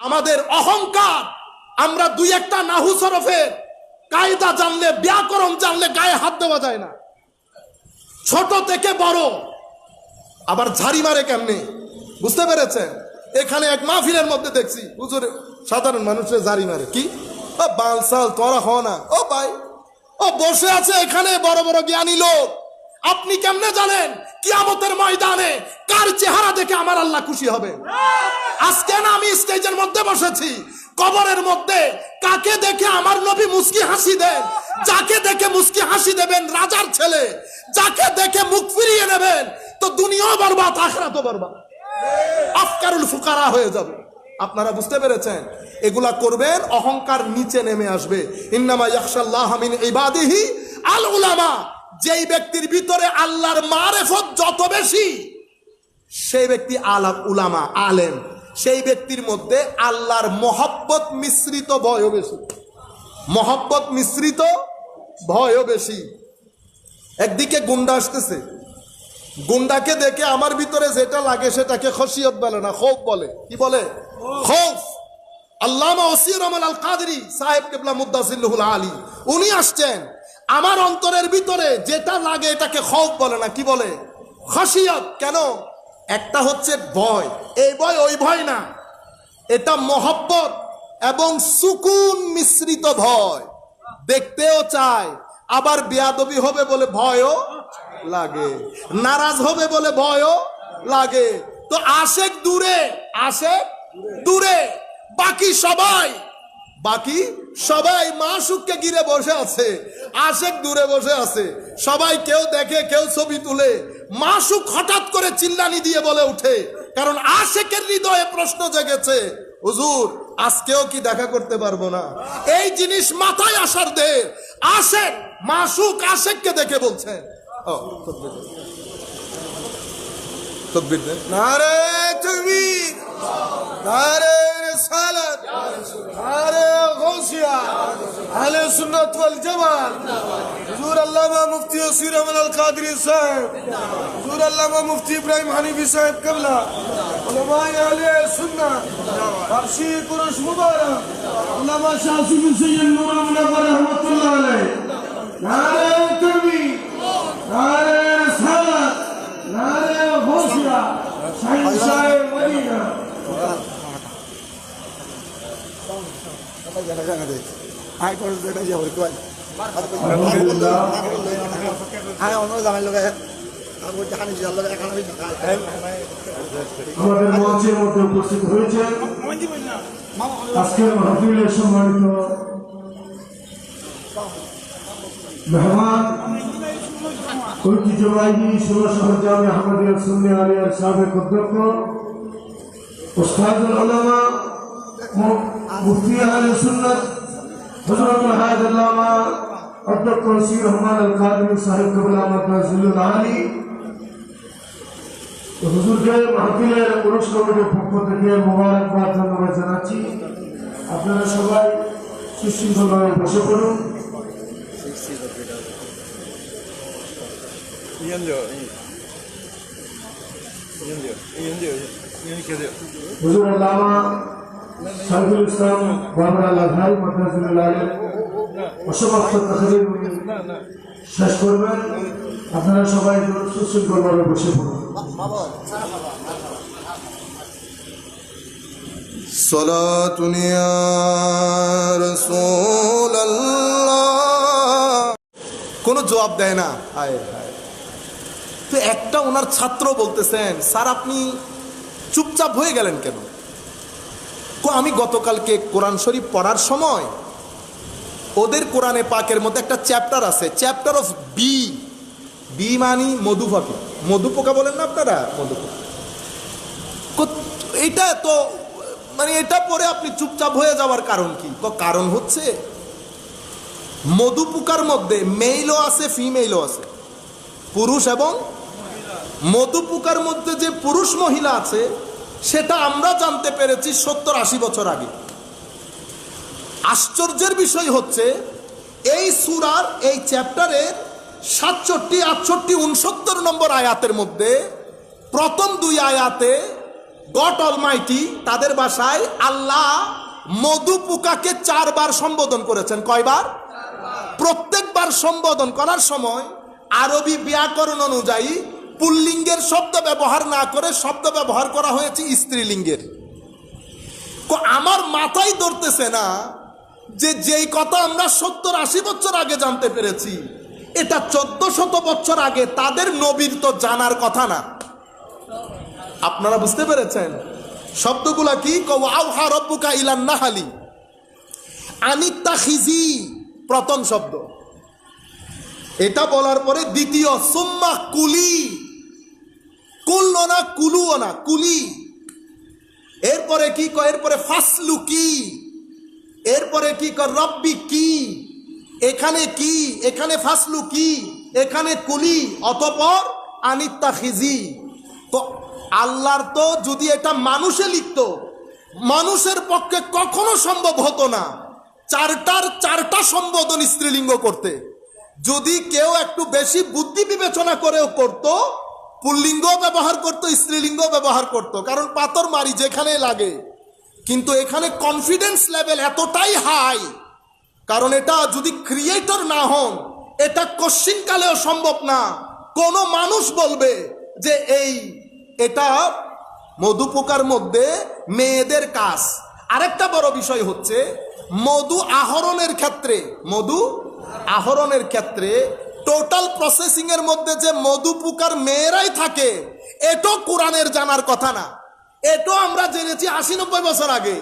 আমাদের অহংকার। আমরা দুই একটা নাহু সরফের কায়দা জানলে, ব্যাকরণ জানলে গায়ে হাত দেওয়া যায় না। ছোট থেকে বড়। আবার ঝাড়ি মারে কেমনে? বুঝতে পেরেছেন? এখানে এক মাহফিলের মধ্যে দেখছি, হুজুর সাধারণ মানুষের ঝাড়ি মারে। কি? ও বালসাল, তোরা হ না। ও ভাই, ও বসে আছে এখানে বড় বড় জ্ঞানী লোক। আপনি কেমনে জানেন? কিয়ামতের ময়দানে কার চেহারা দেখে আমার আল্লাহ খুশি হবে? আজকে না আমি স্টেজের মধ্যে বসেছি, কবরের মধ্যে কাকে দেখে আমার নবী মুস্কি হাসি দেন? যাকে দেখে মুস্কি হাসি দেবেন রাজার ছেলে, যাকে দেখে মুখ ফিরিয়ে নেবেন, তো দুনিয়াও বরবাদ, আখরাতও বরবাদ। আফকারুল ফুকারা হয়ে যাবে। আপনারা বুঝতে পেরেছেন? এগুলা করবেন, অহংকার নিচে নেমে আসবে। ইন্নামা ইয়াখশাল্লাহ মিন ইবাদিহি আল উলামা যেই ব্যক্তির ভিতরে আল্লাহর মারেফত যত বেশি, সেই ব্যক্তি আলাম, উলামা, আলেম, সেই ব্যক্তির মধ্যে আল্লাহর মহব্বত মিশ্রিত ভয়ও বেশি। মহব্বত মিশ্রিত ভয়ও বেশি। একদিকে গুন্ডা আসতেছে। গুন্ডাকে দেখে আমার ভিতরে যেটা লাগে সেটাকে খসিয়ত বলে না, খোফ বলে। কি বলে? খোফ। আল্লামা ওসির রহমান আল কাদরি সাহেব কেবলা মুদাসিল্লুহুল আলী, উনি আসছেন। আমার অন্তরের ভিতরে যেটা লাগে এটাকে খৌফ বলে না, কি বলে? খসিয়ত। কেন? একটা হচ্ছে ভয়। এই ভয় ওই ভয় না। এটা মহব্বত এবং সুকুন মিশ্রিত ভয়। দেখতেও চায়। আবার বেয়াদবি হবে বলে ভয়ও লাগে। নারাজ হবে বলে ভয়ও লাগে। তো আশেক দূরে আশেক দূরে। বাকি সবাই বাকি সবাই মাসুককে গিরে বসে আছে, আশেক দূরে বসে আছে। সবাই কেউ দেখে, কেউ ছবি তুলে। মাসুক হঠাৎ করে চিল্লানি দিয়ে বলে উঠে কারণ আশেকের হৃদয়ে প্রশ্ন জেগেছে, হুজুর, আজকেও কি দেখা করতে পারব না? এই জিনিস মাথায় আসার দে আশেক, মাসুক আশেককে দেখে বলছেন ও তকবীর দেন। তকবীর দেন নারে তকবীর নারে রিসালাত নারে গৌসিয়া আহলে সুন্নাত ওয়াল জামাত হুজুর আল্লামা মুফতি ওসির রহমান আল কাদরি সাহেব হুজুর আল্লামা মুফতি ইব্রাহিম হানিফি সাহেব কেবলা উলামায়ে আহলে সুন্নাত বার্ষি কুরুশ মুবারক আল্লামা শাহ সুফি সৈয়দ নূর মুনাফর রহমাতুল্লাহ আলাইহি নারে তকবীর নারে রিসালাত নারে আই করে যেটা যাব কয় আই অন্য জামাই আমি আমাদের মঞ্চের মধ্যে উপস্থিত হয়েছেন আজকের মাহফিলের সম্মানিত মেহমান ঐতিহ্যবাহী ষোলো শহর জামে আহমদিয়া সুন্নি আলিয়ার সাবেক অধ্যক্ষ ওস্তাদুল আলামা মু- মুফতি আহলে সুন্নাত হযরত হায়াত আল্লামা অধ্যক্ষ সির রহমান আল কাদরি সাহেব কবুল আহমদ নাজিলুল আলী তো হুজুরকে মাহফিলের পুরুষ কমিটির পক্ষ থেকে মোবারকবাদ ধন্যবাদ জানাচ্ছি আপনারা সবাই সুশৃঙ্খলভাবে বসে পড়ুন হুজুর আল্লামা সাইদুল ইসলাম বাবরা লাভাই মাদ্রাসুল আলম অসমাপ্ত তাকরির উনি শেষ করবেন আপনারা সবাই সুশৃঙ্খলভাবে বসে পড়ুন صلاة يا رسول الله কোনো জবাব দেয় না হায় হায় তো একটা ওনার ছাত্র বলতেছেন, স্যার, আপনি চুপচাপ হয়ে গেলেন কেন? আমি গতকালকে কোরআন শরীফ পড়ার সময় ওদের কোরআনে পাকের মধ্যে একটা চ্যাপ্টার আছে, চ্যাপ্টার অফ বি। বি মানি মধু পাখি মধু পোকা বলেন না আপনারা? মধুপোকা কো- এটা তো মানে এটা পরে আপনি চুপচাপ হয়ে যাওয়ার কারণ কি? ক, কারণ হচ্ছে মধু পোকার মধ্যে মেইলও আছে ফিমেইলও আছে। পুরুষ এবং মধু পোকার মধ্যে যে পুরুষ মহিলা আছে, সেটা আমরা জানতে পেরেছি সত্তর আশি বছর আগে। আশ্চর্যের বিষয় হচ্ছে, এই সুরার, এই চ্যাপ্টারের সাতষট্টি, আটষট্টি, উনসত্তর নম্বর আয়াতের মধ্যে প্রথম দুই আয়াতে গট অলমাইটি তাদের বাসায় আল্লাহ মধু পোকাকে চারবার সম্বোধন করেছেন। কয়বার? প্রত্যেকবার সম্বোধন করার সময় আরবি ব্যাকরণ অনুযায়ী পুল্লিঙ্গের শব্দ ব্যবহার না করে শব্দ ব্যবহার করা হয়েছে স্ত্রীলিঙ্গের। আমার মাথায় ধরতেছে না যে যেই কথা আমরা সত্তর আশি বছর আগে জানতে পেরেছি, এটা চোদ্দ শত বছর আগে তাদের নবীর তো জানার কথা না। আপনারা বুঝতে পেরেছেন? শব্দগুলা কি? কওয়াউহা রব্বুকা ইলান নাহালি। আনিত্তা খিজি প্রথম শব্দ। এটা বলার পরে দ্বিতীয়, সুম্মা কুলি। কুলও না, কুলুও না, কুলি। এরপরে কি কয়? এরপরে ফাসলু কি? এরপরে কি কয়? রব্বি কি? এখানে কি? এখানে ফাসলু কি? এখানে কুলি? অতপর আনিত্তা খিজি। তো আল্লাহর তো যদি এটা মানুষে লিখতো, মানুষের পক্ষে কখনো সম্ভব হতো না চারটার চারটা সম্বোধন স্ত্রীলিঙ্গ করতে। যদি কেউ একটু বেশি বুদ্ধি বিবেচনা করেও করত পুল্লিঙ্গ ব্যবহার করত, স্ত্রীলিঙ্গ ব্যবহার করত। কারণ পাথর মারি যেখানে লাগে। কিন্তু এখানে কনফিডেন্স লেভেল এতটাই হাই কারণ এটা যদি ক্রিয়েটর না হন, এটা কশ্চিনকালেও সম্ভব না। কোনো মানুষ বলবে যে, এই, এটা মধু পোকার মধ্যে মেয়েদের কাজ। আরেকটা বড় বিষয় হচ্ছে, মধু আহরণের ক্ষেত্রে, মধু আহরণের ক্ষেত্রে টোটাল প্রসেসিং এর মধ্যে যে মধু পোকার মেয়েরাই থাকে, এটাও কোরআনের জানার কথা না। এটাও আমরা জেনেছি আশি নব্বই বছর আগে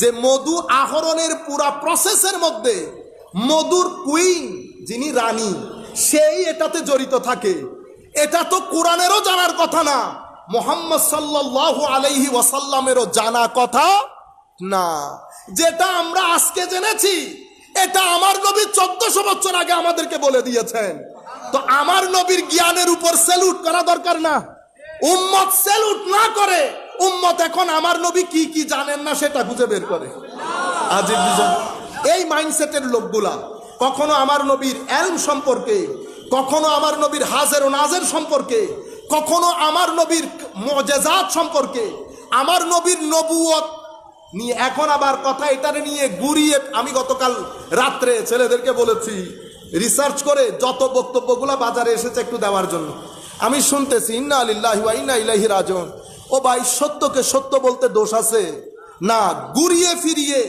যে মধু আহরণের পুরা প্রসেসের মধ্যে মধুর কুইন যিনি রানী, সেই এটাতে জড়িত থাকে। এটা তো কোরআনেরও জানার কথা না, মোহাম্মদ সাল্লাল্লাহু আলাইহি ওয়াসাল্লামেরও জানা কথা না। যেটা আমরা আজকে জেনেছি এটা আমার নবী চোদ্দশো বছর আগে আমাদেরকে বলে দিয়েছেন। তো আমার নবীর জ্ঞানের উপর স্যালুট করা দরকার না। উম্মত স্যালুট না করে উম্মত এখন আমার নবী কি কি জানেন না সেটা খুঁজে বের করে। আজিব এই মাইন্ডসেটের লোকগুলা কখনো আমার নবীর এলম সম্পর্কে কখনো আমার নবীর হাজের ও নাজের সম্পর্কে কখনো আমার নবীর মজেজাত সম্পর্কে আমার নবীর নবুয়ত নিয়ে এখন আবার কথা এটারে নিয়ে ঘুরিয়ে আমি গতকাল রাত্রে ছেলেদেরকে বলেছি রিসার্চ করে যত বক্তব্যগুলো বাজারে এসেছে একটু দেওয়ার জন্য। আমি শুনতেছি, ইন্না আলিল্লাহি ইন্না ইলাইহি রাজিউন। ও ভাই, সত্যকে সত্য বলতে দোষ আছে? না, ঘুরিয়ে ফিরিয়ে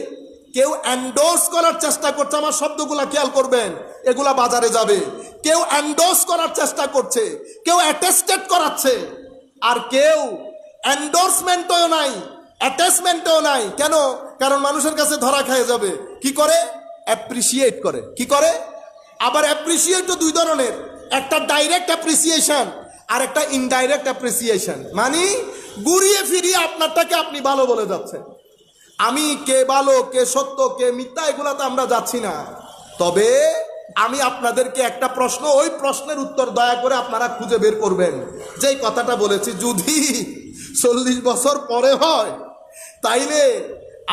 কেউ এন্ডোর্স করার চেষ্টা করছে, আমার শব্দগুলা খেয়াল করবেন, এগুলা বাজারে যাবে। কেউ এন্ডোর্স করার চেষ্টা করছে, কেউ অ্যাটেস্টেড করাচ্ছে, আর কেউ এন্ডোর্সমেন্টও নাই। অ্যাটাচমেন্টও নাই। কেন? কারণ মানুষের কাছে ধরা খেয়ে যাবে। কি করে? অ্যাপ্রিসিয়েট করে। কি করে? আবার অ্যাপ্রিসিয়েটও দুই ধরনের। একটা ডাইরেক্ট অ্যাপ্রিসিয়েশন আর একটা ইনডাইরেক্ট অ্যাপ্রিসিয়েশন মানে ঘুরিয়ে ফিরিয়ে আপনারটাকে আপনি ভালো বলে যাচ্ছেন। আমি কে ভালো, কে সত্য, কে মিথ্যা এগুলাতে আমরা যাচ্ছি না। তবে আমি আপনাদেরকে একটা প্রশ্ন, ওই প্রশ্নের উত্তর দয়া করে আপনারা খুঁজে বের করবেন। যেই কথাটা বলেছি, যদি চল্লিশ বছর পরে হয় তাইলে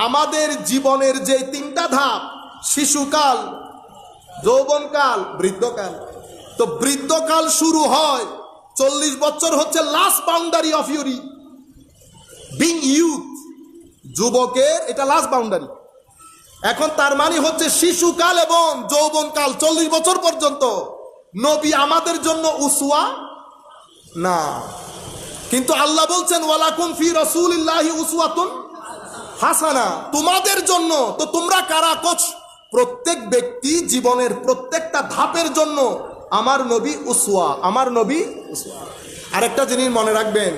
আমাদের জীবনের যে তিনটা ধাপ, শিশুকাল, যৌবনকাল, বৃদ্ধকাল। তো বৃদ্ধকাল শুরু হয়, চল্লিশ বছর হচ্ছে last boundary of Yuri being youth যুবকের এটা লাস্ট বাউন্ডারি এখন তার মানে হচ্ছে শিশুকাল এবং যৌবনকাল, চল্লিশ বছর পর্যন্ত। নবী আমাদের জন্য উসুয়া না। কিন্তু আল্লাহ বলছেন ওয়ালাকুম ফি রসুলিল্লাহি উসওয়াতুন হাসানা, তোমাদের জন্য। তো তোমরা কারা? কোচ প্রত্যেক ব্যক্তি জীবনের প্রত্যেকটা ধাপের জন্য আমার নবী উসওয়া, আমার নবী উসওয়া। আরেকটা জিনিস মনে রাখবেন,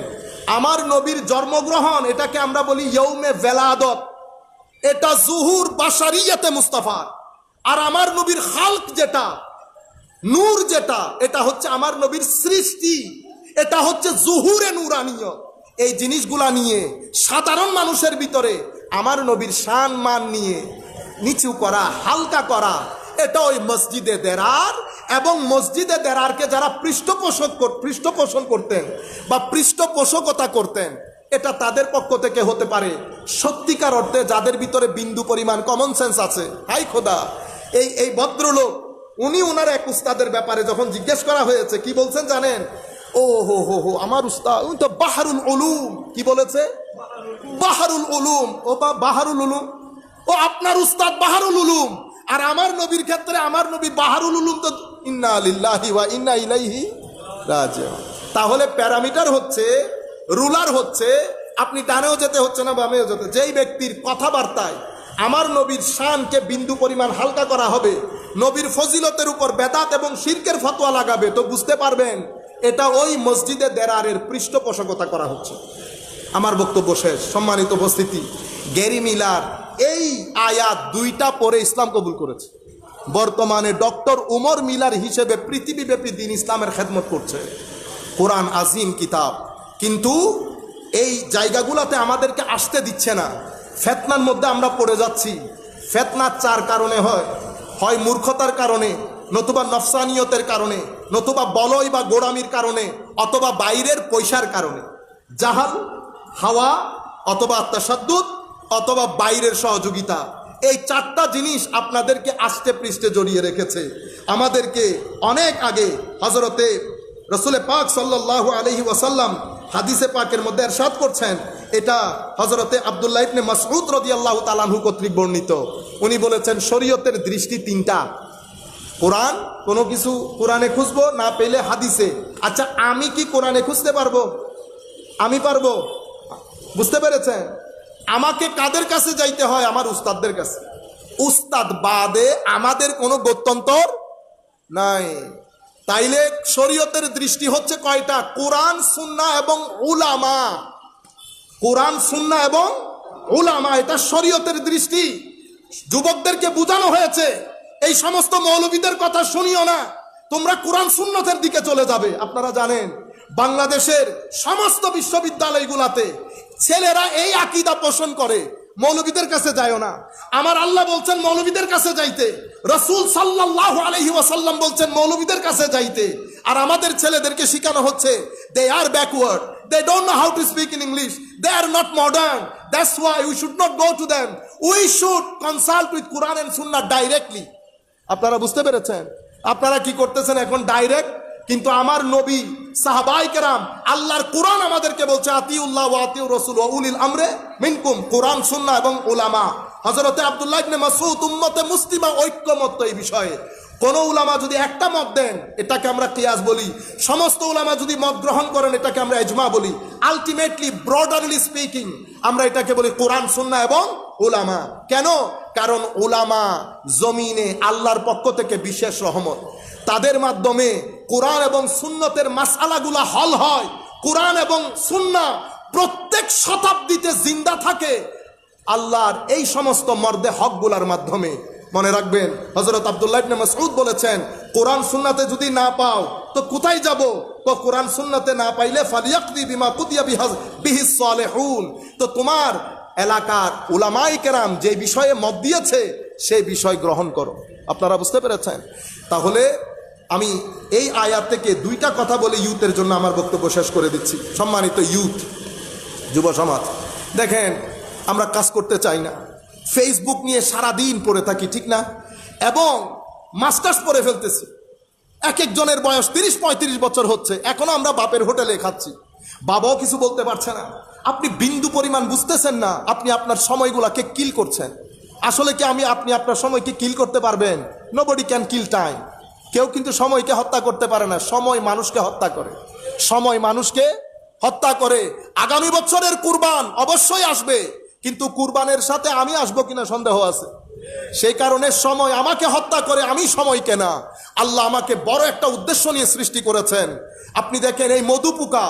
আমার নবীর জন্মগ্রহণ, এটাকে আমরা বলি ইয়ৌমে ভেলাদত এটা জুহুর বাসারিয়াতে মুস্তাফার আর আমার নবীর হাল্ক যেটা, নূর যেটা, এটা হচ্ছে আমার নবীর সৃষ্টি। এটা হচ্ছে জুহুরে নুরানীয় এই জিনিসগুলা নিয়ে সাধারণ মানুষের ভিতরে আমার নবীর শান মান নিয়ে নিচু করা, হালকা করা, এটা ওই মসজিদে দেরার এবং মসজিদে দেরারকে যারা পৃষ্ঠপোষক পৃষ্ঠপোষণ করতেন বা পৃষ্ঠপোষকতা করতেন, এটা তাদের পক্ষ থেকে হতে পারে। সত্যিকার অর্থে যাদের ভিতরে বিন্দু পরিমাণ কমন সেন্স আছে, হাই খোদা, এই এই ভদ্রলোক, উনি ওনার এক উস্তাদের ব্যাপারে যখন জিজ্ঞেস করা হয়েছে, কি বলছেন জানেন? ও হো হো হো, আমার উস্তাদ তো বাহারুল উলুম। কি বলেছে? বাহারুল উলুম। ও বা, বাহারুল উলুম। ও আপনার উস্তাদ বাহারুল উলুম। আর আমার নবীর ক্ষেত্রে আমার নবী বাহারুল উলুম তো ইন্না লিল্লাহি ওয়া ইন্না ইলাইহি রাজিউন। তাহলে প্যারামিটার হচ্ছে, রুলার হচ্ছে, আপনি ডানেও যেতে হচ্ছে না, বামেও যেতে যেই ব্যক্তির কথাবার্তায় আমার নবীর শানকে বিন্দু পরিমাণ হালকা করা হবে, নবীর ফজিলতের উপর বেদাত এবং শিরকের ফতোয়া লাগাবে, তো বুঝতে পারবেন এটা ওই মসজিদে দেরারের পৃষ্ঠপোষকতা করা হচ্ছে। আমার বক্তব্য শেষ। সম্মানিত উপস্থিতি, গেরি মিলার এই আয়াত দুইটা পরে ইসলাম কবুল করেছে। বর্তমানে ডক্টর উমর মিলার হিসেবে পৃথিবীব্যাপী দিন ইসলামের খেদমত করছে। কোরআন আজিম কিতাব। কিন্তু এই জায়গাগুলোতে আমাদেরকে আসতে দিচ্ছে না। ফেতনার মধ্যে আমরা পড়ে যাচ্ছি। ফেতনার চার কারণে হয়। হয় মূর্খতার কারণে নতুবা নফসানিয়তের কারণে, নতুবা বলয় বা গোড়ামির কারণে, অথবা বাইরের পয়সার কারণে। জাহাল, হাওয়া, অথবা আত্মাসাদ্দুত অথবা বাইরের সহযোগিতা। এই চারটা জিনিস আপনাদেরকে আষ্টে পৃষ্ঠে জড়িয়ে রেখেছে। আমাদেরকে অনেক আগে হজরতে রসুলে পাক সাল্লাহ আলহি ওয়াসাল্লাম হাদিসে পাকের মধ্যে এরশাদ করছেন। এটা হজরতে আবদুল্লাহ ইবনে মাসউদ রদিয়াল্লাহ তালানহু কর্তৃক বর্ণিত। উনি বলেছেন, শরীয়তের দৃষ্টি তিনটা। কোরআন, কোনো কিছু কোরআনে খুঁজবো, না পেলে হাদিসে। আচ্ছা আমি কি কোরআনে খুঁজতে পারব? আমি পারব? বুঝতে পেরেছেন? আমাকে কাদের কাছে যাইতে হয়? আমার উস্তাদদের কাছে। উস্তাদ বাদে আমাদের কোনো গত্যন্তর নাই। তাইলে শরীয়তের দৃষ্টি হচ্ছে কয়টা? কোরআন, সুন্না এবং উলামা। কোরআন, সুন্না এবং উলামা, এটা শরীয়তের দৃষ্টি। যুবকদেরকে বোঝানো হয়েছে। এই সমস্ত মৌলবীদের কথা শুনিও না। তোমরা কোরআন সুন্নতের দিকে চলে যাবে, আপনারা জানেন। বাংলাদেশের সমস্ত বিশ্ববিদ্যালয়গুলাতে ছেলেরা এই আকিদা পোষণ করে, মৌলবীদের কাছে যায়ও না। আমার আল্লাহ বলছেন, মৌলবীদের কাছে যাইতে। রসুল সাল্লাহ আলহি ওয়াসাল্লাম বলছেন, মৌলবীদের কাছে যাইতে। আর আমাদের ছেলেদেরকে শেখানো হচ্ছে they are backward they don't know how to speak in English they are not modern that's why we should not go to them we should consult with Quran and Sunnah directly আপনারা বুঝতে পেরেছেন? আপনারা কি করতেছেন এখন direct কিন্তু আমার নবী, সাহাবাই কেরাম, আল্লাহর কোরআন আমাদেরকে বলছে, আতিউল্লাহ আতিউ রসুল উলিল আমরে মিনকুম। কোরআন সুন্না এবং উলামা। হজরতে আবদুল্লাহ মাসউদ উম্মতে মুসলিমা ঐক্যমত্য এই বিষয়ে। কোন উলামা যদি একটা মত দেন, এটাকে আমরা কিয়াস বলি। সমস্ত উলামা যদি মত গ্রহণ করেন, এটাকে আমরা এজমা বলি। আলটিমেটলি ব্রডারলি স্পিকিং আমরা এটাকে বলি কোরআন, সুন্না এবং ওলামা কেন? কারণ উলামা জমিনে আল্লাহর পক্ষ থেকে বিশেষ রহমত। তাদের মাধ্যমে কোরআন এবং সুন্নতের মাসালাগুলা হল হয়। কোরআন এবং সুন্না প্রত্যেক শতাব্দীতে জিন্দা থাকে। আল্লাহর এই সমস্ত মর্দে হকগুলার মাধ্যমে। মনে রাখবেন হজরত আবদুল্লাহ ইবনে মাসউদ বলেছেন, কোরআন সুন্নাতে যদি না পাও, তো কোথায় যাব? তো কোরআন সুন্নাতে না পাইলে ফালিয়াকদি বিমা কুদিয়া বিহাজ বিহিস সালেহুন। তো তোমার এলাকার উলামাই কেরাম যে বিষয়ে মত দিয়েছে সেই বিষয় গ্রহণ করো। আপনারা বুঝতে পেরেছেন? তাহলে আমি এই আয়াত থেকে দুইটা কথা বলে ইউথের জন্য আমার বক্তব্য শেষ করে দিচ্ছি। সম্মানিত ইউথ, যুব সমাজ, দেখেন, আমরা কাজ করতে চাই না। ফেসবুক নিয়ে সারা দিন পড়ে থাকি, ঠিক না? এবং মাস্টার্স পড়ে ফেলতেছি। এক একজনের বয়স তিরিশ, পঁয়ত্রিশ বছর হচ্ছে। এখনও আমরা বাপের হোটেলে খাচ্ছি। বাবাও কিছু বলতে পারছে না। আপনি বিন্দু পরিমাণ বুঝতেছেন না আপনি আপনার সময়গুলাকে কিল করছেন। আসলে কি আমি, আপনি আপনার সময়কে কিল করতে পারবেন? নোবডি ক্যান কিল টাইম কেউ কিন্তু সময়কে হত্যা করতে পারে না। সময় মানুষকে হত্যা করে। সময় মানুষকে হত্যা করে। আগামী বছরের কুরবান অবশ্যই আসবে। কিন্তু কুরবানের সাথে আমি আসব কিনা সন্দেহ আছে। সেই কারণে সময় আমাকে হত্যা করে আমি সময় কেনা। আল্লাহ আমাকে বড় একটা উদ্দেশ্য নিয়ে সৃষ্টি করেছেন। আপনি দেখেন এই মধুপুকা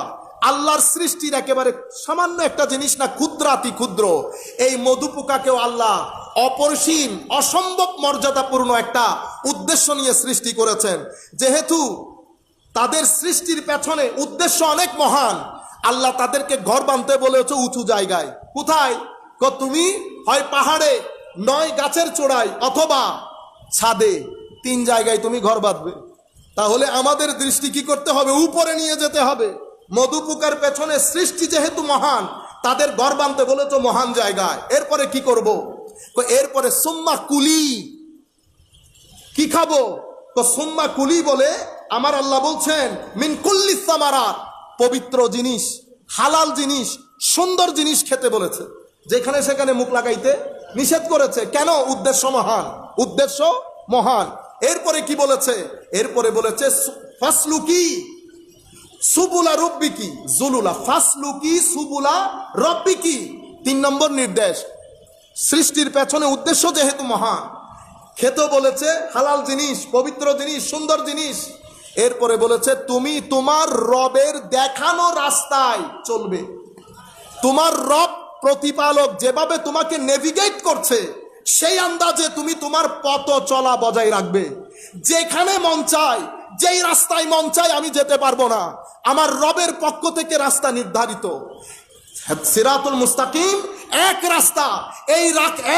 আল্লাহর সৃষ্টির একেবারে সামান্য একটা জিনিস না ক্ষুদ্রাতি ক্ষুদ্র। এই মধুপুকাকেও আল্লাহ অপরিসীম, অসম্ভব মর্যাদাপূর্ণ একটা উদ্দেশ্য নিয়ে সৃষ্টি করেছেন। যেহেতু তাদের সৃষ্টির পেছনে উদ্দেশ্য অনেক মহান, আল্লাহ তাদেরকে ঘর বাঁধতে বলেছে উঁচু জায়গায়। কোথায়? তুমি হয় পাহাড়ে নয় গাছের চূড়ায় অথবা ছাদে তিন জায়গায় তুমি ঘর বাঁধবে। তাহলে আমাদের দৃষ্টি কি করতে হবে? উপরে নিয়ে যেতে হবে। মধুপুকার পেছনে সৃষ্টি যেহেতু মহান, তাদের ঘর বাঁধতে বলেছ মহান জায়গায়। এরপরে কি করব? এরপরে সোম্মা কুলি। কি খাব? তো সোম্মা কুলি বলে আমার আল্লাহ বলছেন, মিন কুল্লি সামারাত। পবিত্র জিনিস, হালাল জিনিস, সুন্দর জিনিস খেতে বলেছে। যেখানে সেখানে মুখ লাগাইতে নিষেধ করেছে। কেন? উদ্দেশ্য মহান। উদ্দেশ্য মহান। এরপরে কি বলেছে? এরপরে বলেছে ফাসলুকি সুবুলা রব্বিকি। জুলুলা। ফাসলুকি সুবুলা রব্বিকি। তিন নম্বর নির্দেশ। সৃষ্টির পেছনে উদ্দেশ্য যেহেতু মহান। খেতে বলেছে, হালাল জিনিস, পবিত্র জিনিস, সুন্দর জিনিস। এরপরে বলেছে, তুমি তোমার রবের দেখানো রাস্তায় চলবে। তোমার রব প্রতিপালক যেভাবে তোমাকে নেভিগেট করছে, সেই আন্দাজে তুমি তোমার পথ চলা বজায় রাখবে। যেখানে মন চায়, যেই রাস্তায় মন চায় আমি যেতে পারব না। আমার রবের পক্ষ থেকে রাস্তা নির্ধারিত। সিরাতুল মুস্তাকিম, এক রাস্তা, এই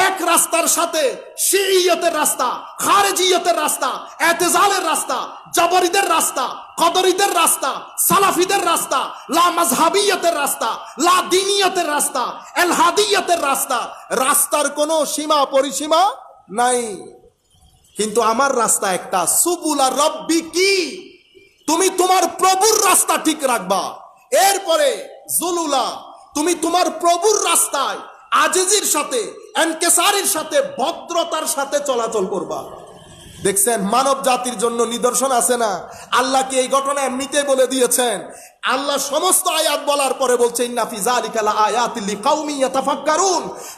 এক রাস্তার সাথে শিইয়তের রাস্তা, খারেজিয়তের রাস্তা, এতেজালের রাস্তা জবরিদের রাস্তা, কদরিদের রাস্তা, সালাফিদের রাস্তা, লা মাজহাবিয়তের রাস্তা, লা দিনিয়তের রাস্তা, এলহাদিয়তের রাস্তা। রাস্তার কোনো সীমা পরিসীমা নাই। কিন্তু আমার রাস্তা একটা, সুবুলা রব্বি কি? তুমি তোমার প্রভুর রাস্তা ঠিক রাখবা। এরপরে জুলুলা, তুমি তোমার প্রভুর রাস্তায় আজিজির সাথে, এনকেসারির সাথে, ভদ্রতার সাথে চলাচল করবা। দেখছেন, মানব জাতির জন্য নিদর্শন আছে না? আল্লাহকে এই ঘটনা এমনিতে বলে দিয়েছেন। আল্লাহ সমস্ত আয়াত বলার পরে বলছে ইন্নাফি যালিকা লাআয়াতিল লিকাউমি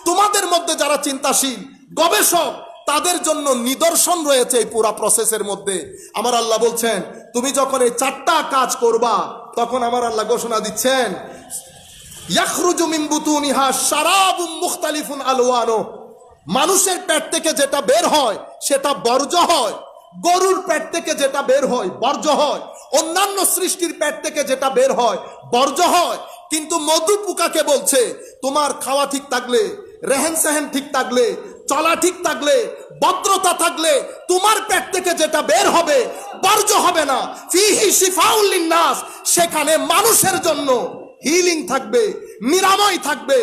তোমাদের মধ্যে যারা চিন্তাশীল, গবেষক, তাদের জন্য নিদর্শন রয়েছে এই পুরা প্রসেসের মধ্যে। আমার আল্লাহ বলছেন, তুমি যখন এই চারটা কাজ করবা, তখন আমার আল্লাহ ঘোষণা দিচ্ছেন, ইয়াখরুজু বুতুনিহা শারাবুম মুখতালিফুন আলওয়ানো মানুষের পেট থেকে যেটা বের হয়, সেটা বর্জ্য হয়। গরুর পেট থেকে যেটা বের হয়, বর্জ্য হয়। অন্যান্য সৃষ্টির পেট থেকে যেটা বের হয়, বর্জ্য হয়। কিন্তু মধু পোকাকে বলছে, তোমার খাওয়া ঠিক থাকলে রেহেন সেহেন ঠিক থাকলে, চলা ঠিক থাকলে, ভদ্রতা থাকলে, তোমার পেট থেকে যেটা বের হবে, বর্জ্য হবে না। ফিহি শিফাউল্লিন নাস সেখানে মানুষের জন্য হিলিং থাকবে নিরাময় থাকবে।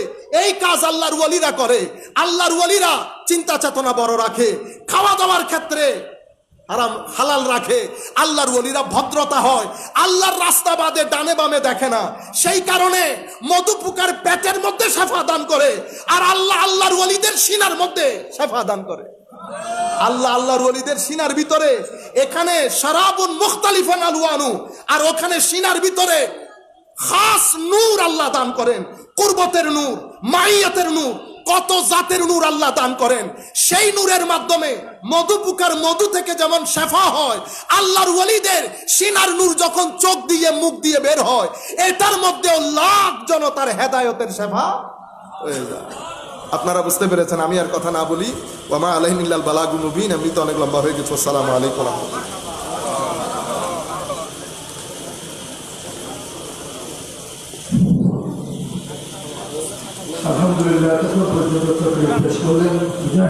এই কাজ আল্লাহর ওয়ালিরা করে। আল্লাহর ওয়ালিরা চিন্তা চেতনা বড় রাখে। খাওয়া দাওয়ার ক্ষেত্রে হারাম, হালাল রাখে। আল্লাহর ওলিরা ভদ্রতা হয়। আল্লাহর রাস্তা বাদে, ডানে বামে দেখে না। সেই কারণে মধুপুকার পেটের মধ্যে শেফা দান করে আর আল্লাহ আল্লাহর ওলিদের সিনার মধ্যে শেফা দান করে। আল্লাহ আল্লাহর ওলিদের সিনার ভিতরে এখানে সারাবুন মুখতালিফান আলুয়ানু আর ওখানে সিনার ভিতরে খাস নূর আল্লাহ দান করেন। কুরবতের নূর, মাইয়াতের নূর, কত জাতের নূর আল্লাহ দান করেন। সেই নূরের মাধ্যমে মধু পুকার মধু থেকে যেমন শেফা হয়, আল্লাহর ওয়ালিদের সিনার নূর যখন চোখ দিয়ে, মুখ দিয়ে বের হয়, এটার মধ্যেও লাখ জনতার হেদায়তের শেফা হয়ে যায়। আপনারা বুঝতে পেরেছেন, আমি আর কথা না বলি। ওমা আলহিমিল্লাল বালাগু মুবিন এমনি তো অনেক লম্বা হয়ে গেছে। আসসালামু আলাইকুম আলহামদুলিল্লাহ এতক্ষণ পর্যন্ত পেশ করলেন